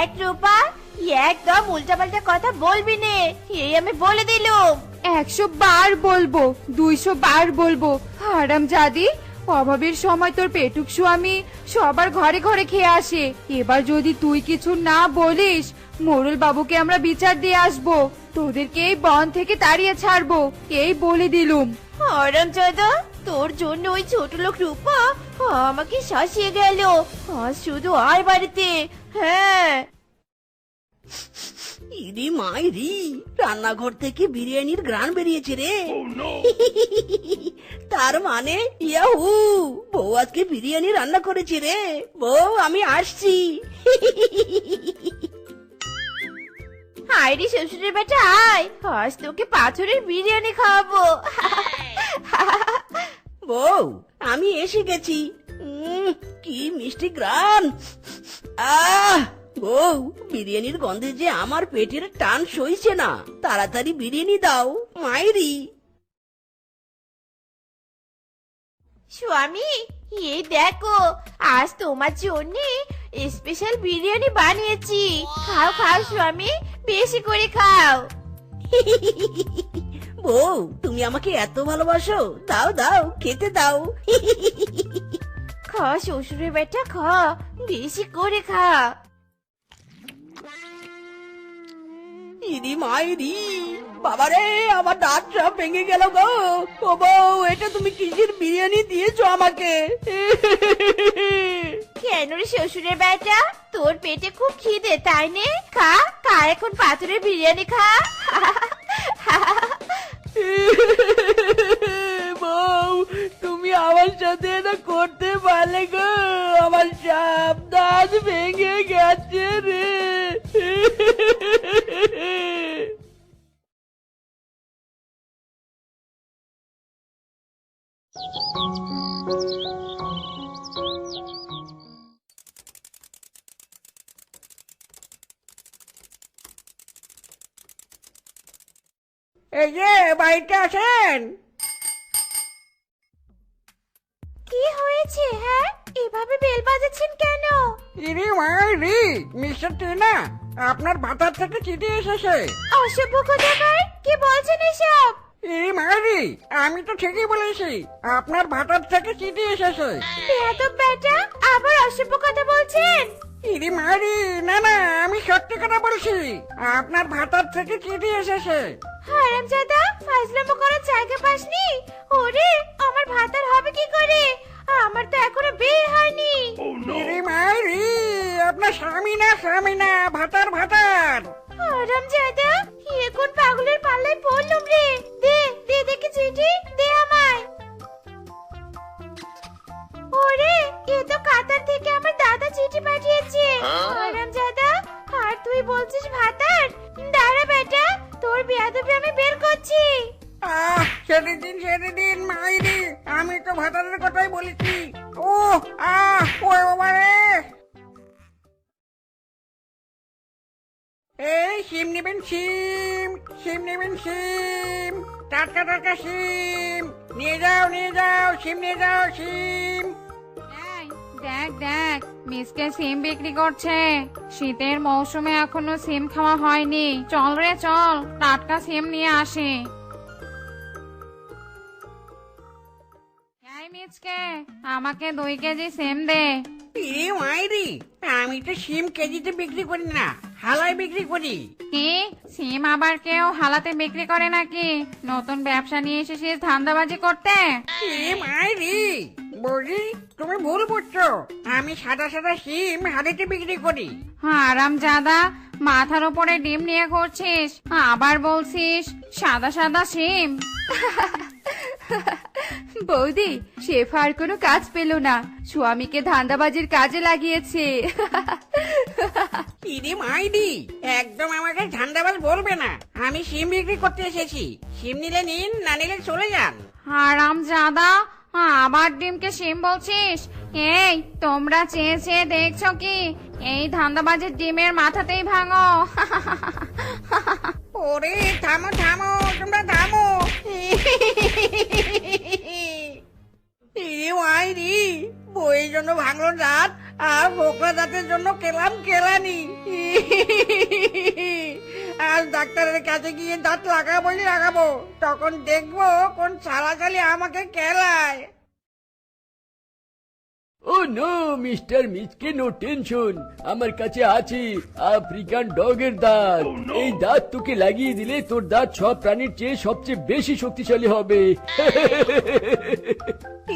দেখ রূপা একদম উল্টাপাল্টা কথা বলবি নে? এই আমি বলে দিলুম। একশো বার বলব দুইশো বার বলব। হারাম জাদি অভাবের সময় তোর পেটুক স্বামী সবার ঘরে ঘরে খেয়ে আসে। এবার যদি তুই কিছু না বলিস মোরল বাবুকে আমরা বিচার দিয়ে আসব। তোদেরকে এই বন থেকে তাড়িয়ে ছাড়বো এই বলে দিলুম। হরম চাঁদা তোর জন্য ওই ছোট লোক রূপা আমাকে শাসিয়ে গেল। শুধু আয় বাড়িতে হ্যাঁ। ইরি মাইরি রান্নাঘর থেকে বিরিয়ানির গ্রান বেরিয়েছে রে। তার মানে ইয়াহু বউ আজকে বিরিয়ানি রান্না করেছে রে। বউ আমি আসছি। হায় রে শ্বশুরের বেটা আয় আজ তোকে পাথরের বিরিয়ানি খাওয়াবো। বউ আমি এসে গেছি। উম, কি মিষ্টি গ্রান আহ! বউ বিরিয়ানির গন্ধে যে আমার পেটের টান সইছে না। তাড়াতাড়ি বিরিয়ানি দাও মাইরি। স্বামী এই দেখো আজ তোমার জন্য স্পেশাল বিরিয়ানি বানিয়েছি। খাও খাও স্বামী বেশি করে খাও। বউ তুমি আমাকে এত ভালোবাসো দাও দাও খেতে দাও। খা শ্বশুরের বেটা খা বেশি করে খা। ইদি মাইরি বাবারে আমার দাঁত সব ভেঙে গেল গো। ও বউ এটা তুমি কিসের বিরিয়ানি দিয়েছ আমাকে? কেন রে শ্বশুরের বেটা? তোর পেটে খুব খিদে তাই নে খা খা এখন পাথরের বিরিয়ানি খা। সাথে এটা করতে পারলে গো, আমার সব দাঁত ভেঙে গেছে রে। এই যে, বাড়িতে আসেন হয়েছে হ্যাঁ? এভাবে বেল বাজাচ্ছেন কেন? ইরে ইরি মাইরি মিস্টার টিনা আপনার ভাতার থেকে চিঠি এসেছে। অসভ্য কোথাকার কি বলছেন এসব? ইরি মাইরি আমি তো ঠিকই বলেছি আপনার ভাতার থেকে চিঠি এসেছে। বেয়াদব বেটা আবার অসভ্য কথা বলছেন? ইরি মাইরি না না আমি সত্যি কথা বলছি আপনার ভাতার থেকে চিঠি এসেছে। হারামজাদা ফাজলামো করার জায়গা পাসনি? ওরে স্বামী না ভাতার ভাতার। হারামজাদা এ কোন পাগলের পাল্লায় পড়লুম রে? দে দে দেখি চিঠি দে আমায়। ওরে এ তো কাতার থেকে আমার দাদা চিঠি পাঠিয়েছে। হারামজাদা আর তুই বলছিস ভাতার? দাঁড়া বেটা তোর বিয়াদবি আমি বের করছি। আহ ছেড়ে দিন ছেড়ে দিন মাইরি আমি তো ভাতারের কথাই বলেছি। ও আহ ওই বাবা রে এই সিম নেবেন সিম সিম নেবেন সিম টাটকা টাটকা সিম নিয়ে যাও নিয়ে যাও সিম নিয়ে যাও সিম এই, দেখ দেখ মিসকে সিম বিক্রি করছে। শীতের মৌসুমে এখনও সিম খাওয়া হয়নি। চল রে চল টাটকা সিম নিয়ে আসে। এই মিচকে আমাকে দুই কেজি সিম দে। ইরে মাইরি আমি তো সিম কেজিতে বিক্রি করি না। হালায় বিক্রি করি। কি? সিম আবার কেউ হালাতে বিক্রি করে নাকি? নতুন ব্যবসা নিয়ে এসে সে ধান্দাবাজি করতে? ইরে মাইরি? বৌদি তুমি ভুল বুঝছ আমি সাদা সাদা সিম হাড়িতে বিক্রি করি। আরাম জাদা মাথার উপরে ডিম নিয়ে ঘুরছিস। আবার বলছিস সাদা সাদা সিম। বৌদি শেফ আর কোনো কাজ পেল না। স্বামীকে ধান্দাবাজির কাজে লাগিয়েছে। ইরে মাইরি একদম আমাকে ঝান্ডাবাজ বলবে না। আমি সিম বিক্রি করতে এসেছি। সিম নিলে নিন না নিলে চলে যান। আরাম জাদা আবার ডিমকে সিম বলছিস? এই তোমরা চেয়ে চেয়ে দেখছ কি? এই ধান্দাবাজের ডিমের মাথাতেই ভাঙো। ওরে থামো থামো আর জন্য কেলাম কেলানি আজ ডাক্তারের কাছে গিয়ে দাঁত লাগাবোই লাগাবো, তখন দেখব কোন ছাড়া আমাকে কেলায়। ও নো মিস্টার মিচকে নো টেনশন। আমার কাছে আছে আফ্রিকান ডগের দাঁত। এই দাঁত তোকে লাগিয়ে দিলে তোর দাঁত সব প্রাণীর চেয়ে সবচেয়ে বেশি শক্তিশালী হবে।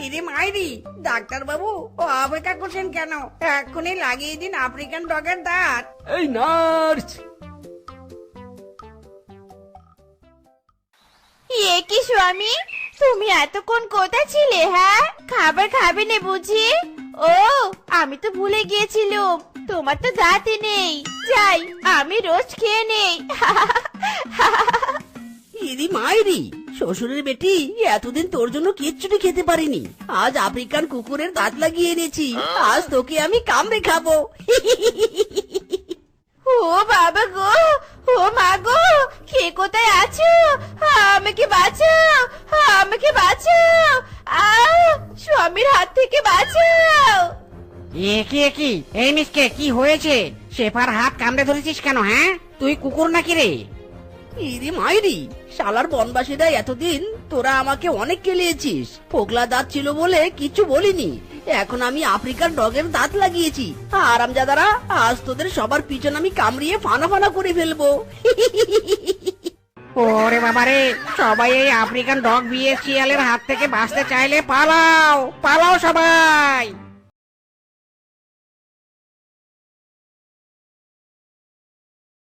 ইরে মাইরি ডাক্তার বাবু ও অপেক্ষা করছেন কেন? এক্ষুনি লাগিয়ে দিন আফ্রিকান ডগের দাঁত। এই নার্স! এ কি স্বামী? তুমি এতক্ষণ কোথায় ছিলে হ্যাঁ? খাবার খাবে না বুঝি? ও আমি তো ভুলে গিয়েছিলাম। তোমার তো দাঁতই নেই। যাই আমি রোজ খেয়ে নেই। ইরি মাইরি শ্বশুরের বেটি এতদিন তোর জন্য কিচ্ছুটি খেতে পারিনি। আজ আফ্রিকান কুকুরের দাঁত লাগিয়ে এনেছি। আজ তোকে আমি কামড়ে খাব। ও বাবা গো ও মা গো কে কোথায় আছো? আমাকে বাঁচাও? আমাকে বাঁচাও? আ স্বামীর হাত থেকে বাঁচাও। একি একি এই মিসকে কি হয়েছে? শেফার হাত কামড়ে ধরেছিস কেন হ্যাঁ? তুই কুকুর নাকি রে? ইরি মাইরি শালার বনবাসীরা এতদিন তোরা আমাকে অনেক কেলিয়েছিস। পোগলা দাঁত ছিল বলে কিছু বলিনি। এখন আমি আফ্রিকার ডগের দাঁত লাগিয়েছি। আরামজাদারা আজ তোদের সবার পিছন আমি কামড়িয়ে ফানা ফানা করে ফেলব। ওরে বাবারে, সবাই এই আফ্রিকান ডগ বিয়ে শিয়ালের হাত থেকে বাঁচতে চাইলে পালাও পালাও সবাই।